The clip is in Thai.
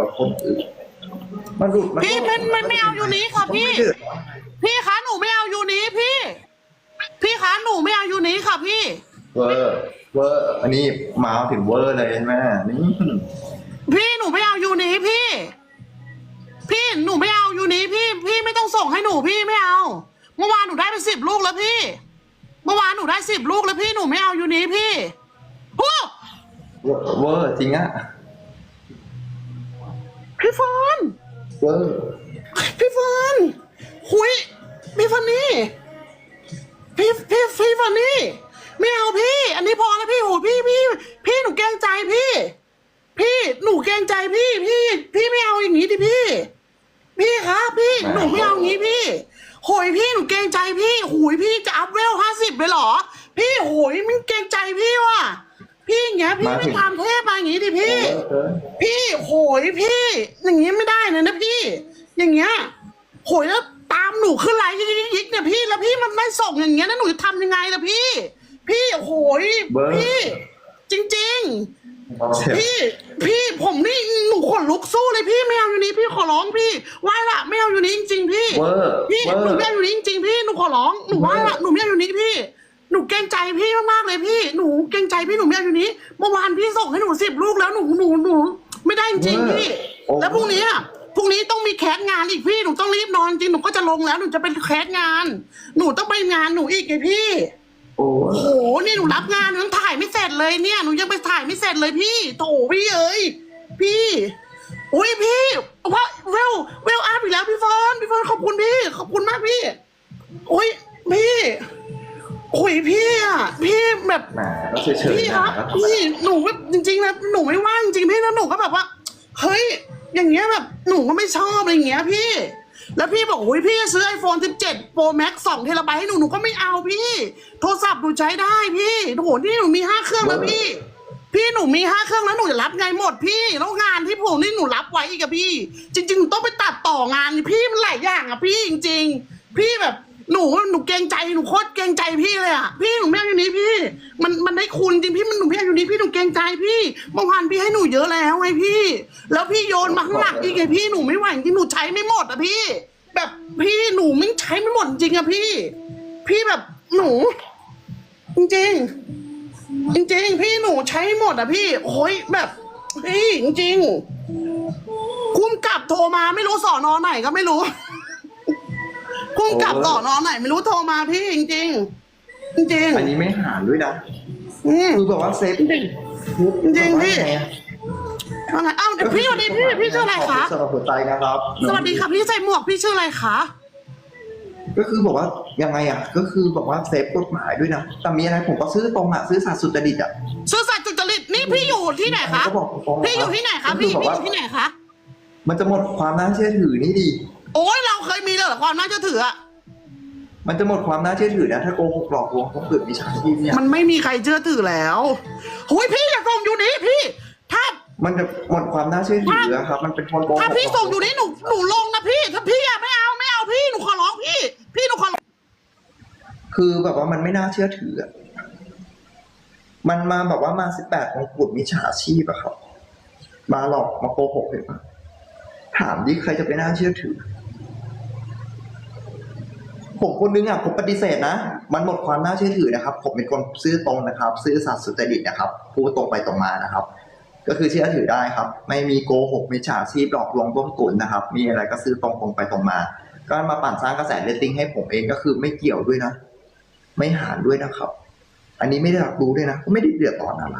อโทษอื่นมันหลุดมันพี่มันมันไม่เอายูนิค่ะพี่ไม่เดือดร้อนพี่คะหนูไม่เอายูนี้พี่ พี่คะหนูไม่เอายูนี้ค่ะพี่ เวอร์เวอร์อันนี้มาถึงเวอร์เลยใช่ไหมนี่พี่หนูไม่เอายูนี้พี่ พี่หนูไม่เอายูนี้พี่ พี่ไม่ต้องส่งให้หนูพี่ไม่เอา เมื่อวานหนูได้ไปสิบลูกแล้วพี่ เมื่อวานหนูได้สิบลูกแล้วพี่หนูไม่เอายูนี้พี่ฮู้เวอร์เวอร์จริงอะ พี่ฟอนเวอร์พี่ฟอนหุยพี่ฟอนนี่พี่พี่พี่ฟอนนี่ไม่เอาพี่ อันนี้พอแล้วพี่โหพี่พี่พี่หนูเกรงใจพี่ พี่หนูเกรงใจพี่ พี่ พี่ไม่เอาอย่างนี้ดิพี่ พี่คะพี่หนูไม่เอาอย่างนี้พี่โหยพี่หนูเกรงใจพี่โหยพี่จะอัพเวลห้าสิบเลยเหรอ พี่โหยมันเกรงใจพี่ว่ะ พี่อย่างเงี้ยพี่ไม่ทำเทพมาอย่างนี้ดิพี่เวอร์เกินพี่โหยพี่ อย่างนี้ไม่ได้นะนะพี่ อย่างเงี้ยโหยแล้วตามหนูขึ้นไลน์ยิกๆเนี่ยพี่แล้วพี่มันไม่ส่งอย่างเงี้ยแล้วหนูจะทำยังไงล่ะพี่ พี่โหยพี่ จริง ๆ พี่พี่ผมนี่หนูขนลุกสู้เลยพี่ไม่เอาอยู่นี้พี่ขอร้องพี่ไหว้ละไม่เอาอยู่นี้จริงๆพี่เวอร์พี่เวอหนูร์ไม่เอาอยู่นี้จริงๆพี่หนูขอร้องหนูไหว้ละหนูไม่เอาอยู่นี้พี่ หนูเกรงใจพี่มากๆเลยพี่ หนูเกรงใจพี่หนูไม่เอาอยู่นี้ เมื่อวานพี่ส่งให้หนูสิบลูกแล้วหนูหนูหนูไม่ได้จริงๆพี่แล้วพรุ่งนี้อะพรุ่งนี้ต้องมีแคสงานอีกพี่ หนูต้องรีบนอนจริง หนูก็จะลงแล้ว หนูจะเป็นแคสงาน หนูต้องไปงานหนูอีกไงพี่ โอ้โอ้โห นี่หนูรับงานหนูยังถ่ายไม่เสร็จเลยเนี่ย หนูยังไปถ่ายไม่เสร็จเลยพี่โถพี่เอ้ย พี่ อุ้ยพี่ว่าเวลเวลอาร์อีกแล้วพี่ฟอนพี่ฟอนขอบคุณพี่ ขอบคุณมากพี่ อุ้ยพี่ โอ้ยพี่อะพี่แบบแหมก็เฉยพี่ๆครันะบครับพี่หนูแบบจริงๆนะหนูไม่ว่างจริงๆพี่แล้วหนูก็แบบว่า เฮ้ย อย่างเงี้ยแบบหนูก็ไม่ชอบอะไรอย่างเงี้ยพี่ แล้วพี่บอกโอ้ยพี่จะซื้อ iPhone 17 Pro Max 2เทราไบต์ให้หนูหนูก็ไม่เอาพี่ โทรศัพท์หนูใช้ได้พี่โอ้โหนี่หนูมีห้าเครื่องแล้วพี่ พี่หนูมีห้าเครื่องแล้วหนูจะรับไงหมดพี่แล้วงานที่ผมนี่หนูรับไว้อีกอะพี่ จริงๆหนูต้องไปตัดต่องานนี่พี่มันหลายอย่างอะพี่จริง ๆ พี่แบบ หนูหนูเกรงใจหนูโคตรเกรงใจพี่เลยอะพี่หนูไม่เอาอยู่นี้พี่ มันมันได้คุณจริงพี่มันหนูไม่เอาอยู่นี้พี่หนูเกรงใจพี่เมื่อวานพี่ให้หนูเยอะแล้วไงพี่ แล้วพี่โยนมาข้างหลังอีกไงพี่หนูไม่ไหวจริงหนูใช้ไม่หมดอะพี่ แบบพี่หนูไม่ใช้ไม่หมดจริงอะพี่ พี่แบบหนู จริงจริงพี่หนูใช้หมดอะพี่โอ้ยแบบพี่จริงคุ้มกลับโทรมาไม่รู้สอนอไหนก็ไม่รู้ คุ้มกับสอนอไหน ไม่รู้โทรมาพี่จริงๆจริงอันนี้ไม่หารด้วยนะๆอืมคือแบบว่าเซฟจริงๆพี่ว่าไงอ้าวเดี๋ยวพี่สวัสดีพี่พี่ชื่ออะไรคะสำหรับหัวใจนะครับ สวัสดีค่ะพี่ใส่หมวกพี่ชื่ออะไรคะก็คือบอกว่ายังไงอะ ก็คือบอกว่าเซฟกฎหมายด้วยนะแต่มีอะไรผมก็ซื้อตรงอะซื้อสัตว์สุจริตอะชื่อสัตว์จุจริตนี่พี่อยู่ที่ไหนคะก็บอกตรงๆพี่อยู่ที่ไหนคะก็พี่อบอกพี่อว่ายู่ที่ไหนคะมันจะหมดความน่าเชื่อถือนี่ดี โอ้ยเราเคยมีเลยเหรอความน่าเชื่อถืออะมันจะหมดความน่าเชื่อถือนะถ้าโกหกหลอกลวงเขาเกิดมิจฉาชีพเนี่ยมันไม่มีใครเชื่อถือแล้วหุยพี่อย่าส่งอยู่นี้พี่ ถ้ามันจะหมดความน่าเชื่อถืออะครับ มันเป็นคนโกหกถ้าพี่ส่งอยู่นี้หนูหนูลงนะพี่ถ้าพี่อะไม่เอาไม่เอาพี่หนูขอร้องพี่ พี่หนูขอร้องคือแบบว่ามันไม่น่าเชื่อถืออะมันมาแบบว่ามาสิบแปดมงกุฎมิจฉาชีพอะครับ มาหลอกมาโกหกเห็นปะถามดิใครจะไปน่าเชื่อถือ ผมคนนึงอะผมปฏิเสธนะ มันหมดความน่าเชื่อถือนะครับ ผมเป็นคนซื่อตรงนะครับ ซื่อสัตย์สุจริตนะครับพูดตรงไปตรงมานะครับ ก็คือเชื่อถือได้ครับ ไม่มีโกหกมิจฉาชีพหลอกลวงต้มตุ๋นนะครับ มีอะไรก็ซื้อตรงตรงไปตรงมา ก็มาปั่นสร้างกระแสเรตติ้งให้ผมเองก็คือไม่เกี่ยวด้วยนะ ไม่หารด้วยนะครับ อันนี้ไม่ได้รับรู้ด้วยนะ ก็ไม่ได้เดือดร้อนอะไร